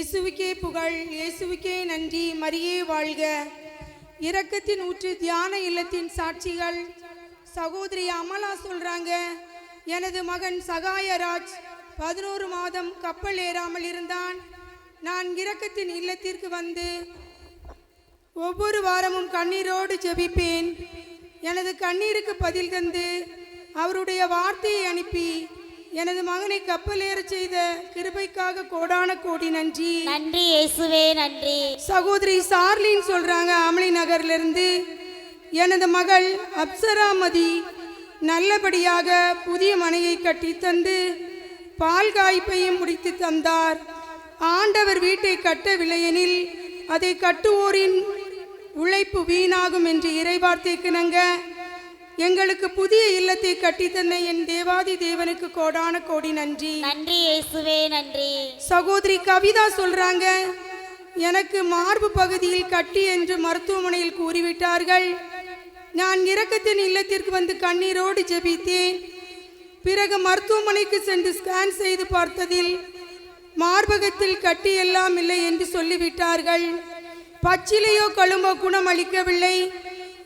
இயேசுவுக்கே புகழ் இயேசுவுக்கே நன்றி. மரியே வாழ்க. இரக்கத்தின் ஊற்று தியான இல்லத்தின் சாட்சிகள். சகோதரி அமலா சொல்றாங்க எனது மகன் சகாயராஜ் பதினோரு மாதம் கப்பல் ஏறாமல் இருந்தான். நான் இரக்கத்தின் இல்லத்திற்கு வந்து ஒவ்வொரு வாரமும் கண்ணீரோடு ஜெபிப்பேன். எனது கண்ணீருக்கு பதில் தந்து அவருடைய வார்த்தையை அனுப்பி எனது மகனை கப்பலேறச் செய்த கிருபைக்காக கோடான கோடி நன்றி. நன்றி இயேசுவே நன்றி. சகோதரி சார்லின் சொல்றாங்க அமளி நகர்ல இருந்து எனது மகள் அப்சராமதி நல்லபடியாக புதிய மனையை கட்டி தந்து பால் காய்ப்பையும் முடித்து தந்தார். ஆண்டவர் வீட்டை கட்டவில்லையெனில் அதை கட்டுவோரின் உழைப்பு வீணாகும் என்று இறைவார்த்தைக்கிணங்க எங்களுக்கு புதிய இல்லத்தை கட்டித்தந்த என் தேவாதி தேவனுக்கு கோடான கோடி நன்றி. நன்றி இயேசுவே நன்றி. சகோதரி கவிதா சொல்றாங்க எனக்கு மார்பு பகுதியில் கட்டி என்று மருத்துவமனையில் கூறிவிட்டார்கள். நான் இரக்கத்தின் இல்லத்திற்கு வந்து கண்ணீரோடு ஜெபித்தேன். பிறகு மருத்துவமனைக்கு சென்று ஸ்கேன் செய்து பார்த்ததில் மார்பகத்தில் கட்டி எல்லாம் இல்லை என்று சொல்லிவிட்டார்கள். பச்சிலையோ கழும்போ குணம் அளிக்கவில்லை.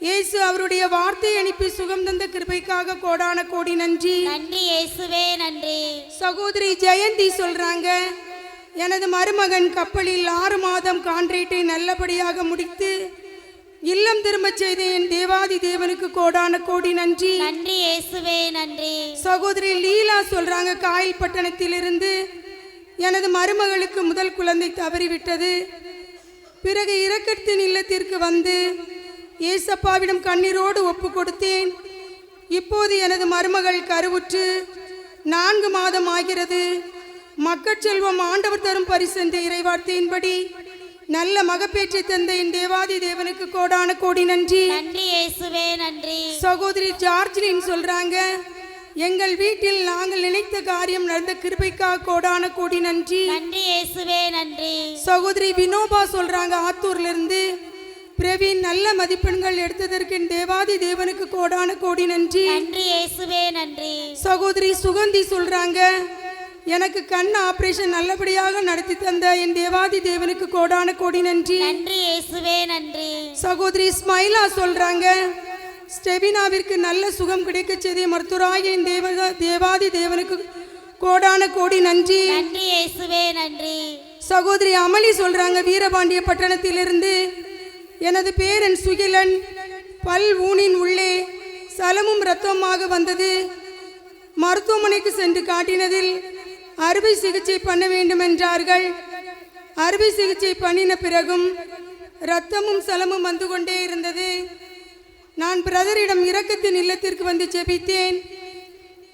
இயேசு அவருடைய வார்த்தை அனுப்பி சுகம் தந்த கிருபைக்காக கோடான கோடி நன்றி. நன்றி இயேசுவே நன்றி. சகோதரி ஜெயந்தி சொல்றாங்க எனது மருமகன் கப்பலில் ஆறு மாதம் கான்ட்ரேட்டை நல்லபடியாக முடித்து இல்லம் திரும்பச் செய்த என் தேவாதி தேவனுக்கு கோடான கோடி நன்றி. நன்றி இயேசுவே நன்றி. சகோதரி லீலா சொல்றாங்க காயல் பட்டணத்திலிருந்து எனது மருமகளுக்கு முதல் குழந்தை தவறிவிட்டது. பிறகு இரக்கத்தின் இல்லத்திற்கு வந்து ஏசப்பாவிடம் கண்ணீரோடு ஒப்பு கொடுத்தேன் இப்போது எனது மருமகள் கருவுற்று நான்கு மாதம் ஆகிறது. மக்கட்செல்வம் ஆண்டவர் தரும் பரிசு என்ற இறைவார்த்தையின்படி நல்ல மகப்பேற்றை தந்த என் தேவாதி தேவனுக்கு கோடான கோடி நன்றி. நன்றி இயேசுவே நன்றி. சகோதரி ஜார்ஜிலின் சொல்றாங்க எங்கள் வீட்டில் நாங்கள் நினைத்த காரியம் நடந்த கிருபைக்காக கோடான கோடி நன்றி. நன்றி இயேசுவே நன்றி. சகோதரி வினோபா சொல்றாங்க ஆத்தூர்ல இருந்து பிரவீன் நல்ல மதிப்பெண்கள் எடுத்ததற்கு தேவாதி தேவனுக்கு கோடான கோடி நன்றி. நன்றி இயேசுவே நன்றி. சகோதரி சுகந்தி சொல்றாங்க எனக்கு கண் ஆபரேஷன் நல்லபடியாக நடத்தி தந்த என் தேவாதி தேவனுக்கு கோடான கோடி நன்றி. நன்றி இயேசுவே நன்றி. சகோதரி ஸ்மைலா சொல்றாங்க ஸ்டெபினாவிற்கு நல்ல சுகம் கிடைக்க செய்த மருத்துவராகிய என் தேவ தேவாதி தேவனுக்கு கோடான கோடி நன்றி. நன்றி இயேசுவே நன்றி. சகோதரி அமளி சொல்றாங்க வீரபாண்டிய பட்டணத்திலிருந்து எனது பேரன் சுகிலன் பல் ஊனின் உள்ளே சலமும் இரத்தமாக வந்தது. மருத்துவமனைக்கு சென்று காட்டினதில் அறுவை சிகிச்சை பண்ண வேண்டும் என்றார்கள் அறுவை சிகிச்சை பண்ணின பிறகும் இரத்தமும் சலமும் வந்து கொண்டே இருந்தது. நான் பிரதரிடம் இரக்கத்தின் இல்லத்திற்கு வந்து ஜெபித்தேன்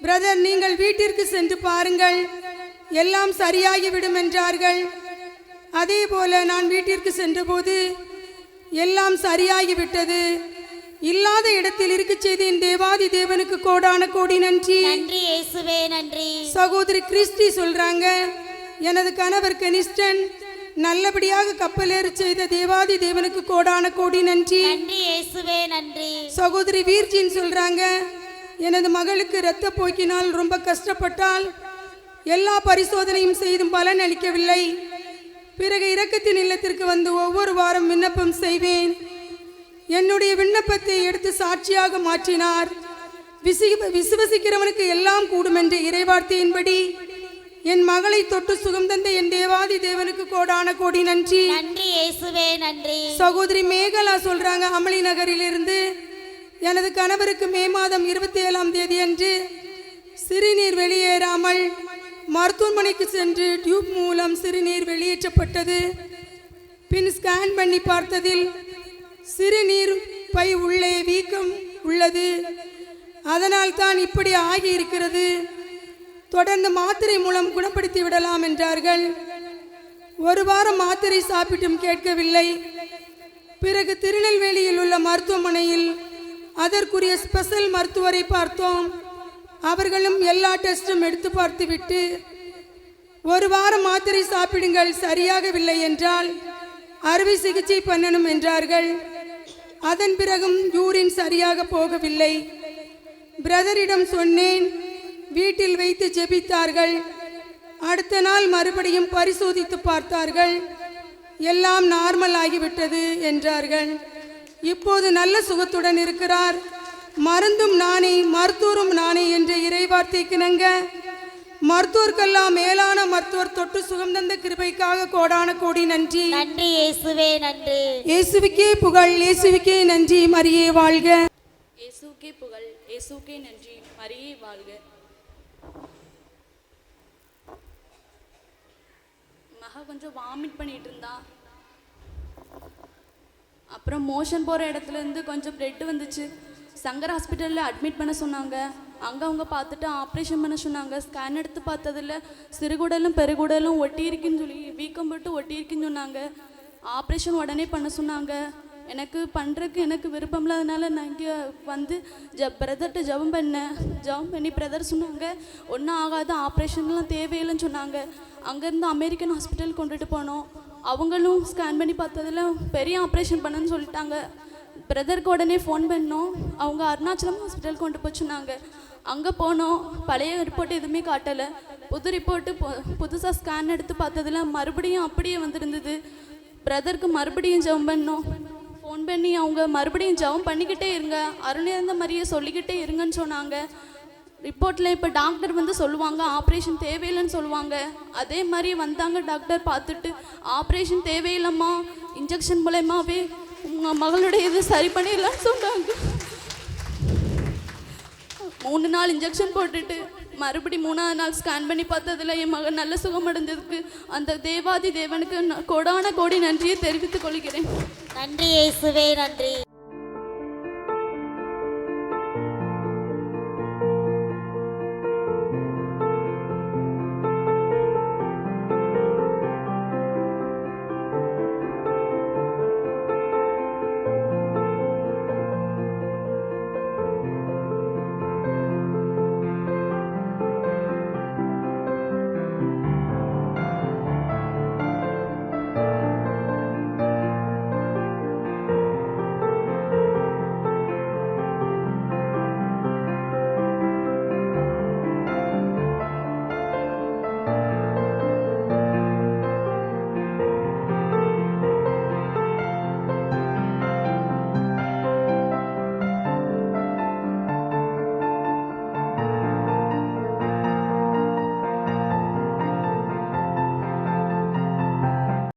பிரதர் நீங்கள் வீட்டிற்கு சென்று பாருங்கள். எல்லாம் சரியாகிவிடும் என்றார்கள். அதே போல நான் வீட்டிற்கு சென்றபோது எல்லாம் சரியாகிவிட்டது. இல்லாத இடத்தில் இருக்கச் செய்த என் தேவாதி தேவனுக்கு கோடான கோடி நன்றி. நன்றி இயேசுவே நன்றி. சகோதரி கிறிஸ்டி சொல்றாங்க எனது கணவர் கனிஷ்டன் நல்லபடியாக கப்பலேற செய்த தேவாதி தேவனுக்கு கோடான கோடி நன்றி. நன்றி இயேசுவே நன்றி. சகோதரி வீர்ஜின் சொல்றாங்க எனது மகளுக்கு இரத்த போக்கினால் ரொம்ப கஷ்டப்பட்டால் எல்லா பரிசோதனையும் செய்தும் பலன் அளிக்கவில்லை. பிறகு இரக்கத்தின் இல்லத்திற்கு வந்து ஒவ்வொரு வாரம் விண்ணப்பம் செய்வேன். என்னுடைய விண்ணப்பத்தை எடுத்து சாட்சியாக மாற்றினார். விசி விசுவசிக்கிறவனுக்கு எல்லாம் கூடும் என்ற இறைவார்த்தையின்படி என் மகளை தொட்டு சுகம் தந்த என் தேவாதி தேவனுக்கு கோடான கோடி நன்றி. நன்றி இயேசுவே நன்றி. சகோதரி மேகலா சொல்றாங்க அமளி நகரிலிருந்து எனது கணவருக்கு மே மாதம் இருபத்தி ஏழாம் தேதி அன்று சிறுநீர் வெளியேறாமல் மருத்துவமனைக்கு சென்று டியூப் மூலம் சிறுநீர் வெளியேற்றப்பட்டது. பின் ஸ்கேன் பண்ணி பார்த்ததில் சிறுநீர் பை உள்ளே வீக்கம் உள்ளது. அதனால் தான் இப்படி ஆகி இருக்கிறது தொடர்ந்து மாத்திரை மூலம் குணப்படுத்தி விடலாம் என்றார்கள். ஒரு வாரம் மாத்திரை சாப்பிட்டும் கேட்கவில்லை. பிறகு திருநெல்வேலியில் உள்ள மருத்துவமனையில் அதற்குரிய ஸ்பெஷல் மருத்துவரை பார்த்தோம். அவர்களும் எல்லா டெஸ்டும் எடுத்து பார்த்துவிட்டு ஒரு வாரம் மாத்திரை சாப்பிடுங்கள் சரியாகவில்லை என்றால் அறுவை சிகிச்சை பண்ணணும் என்றார்கள். அதன் பிறகும் யூரின் சரியாக போகவில்லை. பிரதரிடம் சொன்னேன் வீட்டில் வைத்து ஜெபித்தார்கள். அடுத்த நாள் மறுபடியும் பரிசோதித்து பார்த்தார்கள். எல்லாம் நார்மல் ஆகிவிட்டது என்றார்கள். இப்போது நல்ல சுகத்துடன் இருக்கிறார். மருந்தும் நானே மருத்துவரும் நானே என்ற இறைவார்த்தைக்கு நங்க மருத்துவர்க்கெல்லாம் மேலான மருத்துவர் தொட்டு சுகம் தந்த கிருபைக்காக கோடான கோடி நன்றி. நன்றி இயேசுவே நன்றி. இயேசுவுக்கே புகழ் இயேசுவுக்கே நன்றி மரியே வாழ்க. இயேசுக்கே புகழ் இயேசுக்கே நன்றி மரியே வாழ்க. மகா கொஞ்சம் வாமிட் பண்ணிட்டு இருந்தா. அப்புறம் மோஷன் போகிற இடத்துல இருந்து கொஞ்சம் பிளட் வந்துச்சு. சங்கர் ஹாஸ்பிட்டலில் அட்மிட் பண்ண சொன்னாங்க. அங்கே அவங்க பார்த்துட்டு ஆப்ரேஷன் பண்ண சொன்னாங்க. ஸ்கேன் எடுத்து பார்த்ததுல சிறுகுடலும் பெருகுடலும் ஒட்டியிருக்குன்னு சொல்லி வீக்கம் போட்டு ஒட்டியிருக்குன்னு சொன்னாங்க. ஆப்ரேஷன் உடனே பண்ண சொன்னாங்க. எனக்கு பண்ணுறதுக்கு எனக்கு விருப்பம் இல்லாதனால நான் இங்கே வந்து ஜ பிரதர்கிட்ட ஜெபம் பண்ணேன். ஜெபம் பண்ணி பிரதர் சொன்னாங்க ஒன்றும் ஆகாது. ஆப்ரேஷன்லாம் தேவையில்லைன்னு சொன்னாங்க. அங்கேருந்து அமெரிக்கன் ஹாஸ்பிட்டல் கொண்டுட்டு போனோம். அவங்களும் ஸ்கேன் பண்ணி பார்த்ததுல பெரிய ஆப்ரேஷன் பண்ணுன்னு சொல்லிட்டாங்க. பிரதருக்கு உடனே ஃபோன் பண்ணோம். அவங்க அருணாச்சலம் ஹாஸ்பிட்டல் கொண்டு போய் சொன்னாங்க. அங்கே போனோம். பழைய ரிப்போர்ட் எதுவுமே காட்டலை. புது ரிப்போர்ட்டு புதுசாக ஸ்கேன் எடுத்து பார்த்ததுல மறுபடியும் அப்படியே வந்திருந்தது. பிரதருக்கு மறுபடியும் ஜெபம் பண்ணோம். ஃபோன் பண்ணி அவங்க மறுபடியும் ஜெபம் பண்ணிக்கிட்டே இருங்க. அருணிருந்த மாதிரியே சொல்லிக்கிட்டே இருங்கன்னு சொன்னாங்க. ரிப்போர்ட்டில் இப்போ டாக்டர் வந்து சொல்லுவாங்க ஆப்ரேஷன் தேவையில்லைன்னு சொல்லுவாங்க. அதே மாதிரி வந்தாங்க டாக்டர் பார்த்துட்டு ஆப்ரேஷன் தேவையில்லைம்மா. இன்ஜெக்ஷன் மூலயமாவே உங்கள் மகளுடைய இது சரி பண்ணிடலான்னு சொன்னாங்க. மூணு நாள் இன்ஜெக்ஷன் போட்டுட்டு மறுபடி மூணாவது நாள் ஸ்கேன் பண்ணி பார்த்ததுல என் மகன் நல்ல சுகம் அந்த தேவாதி தேவனுக்கு நான் கோடான கோடி நன்றியை தெரிவித்துக் கொள்கிறேன். நன்றி இயேசுவே நன்றி.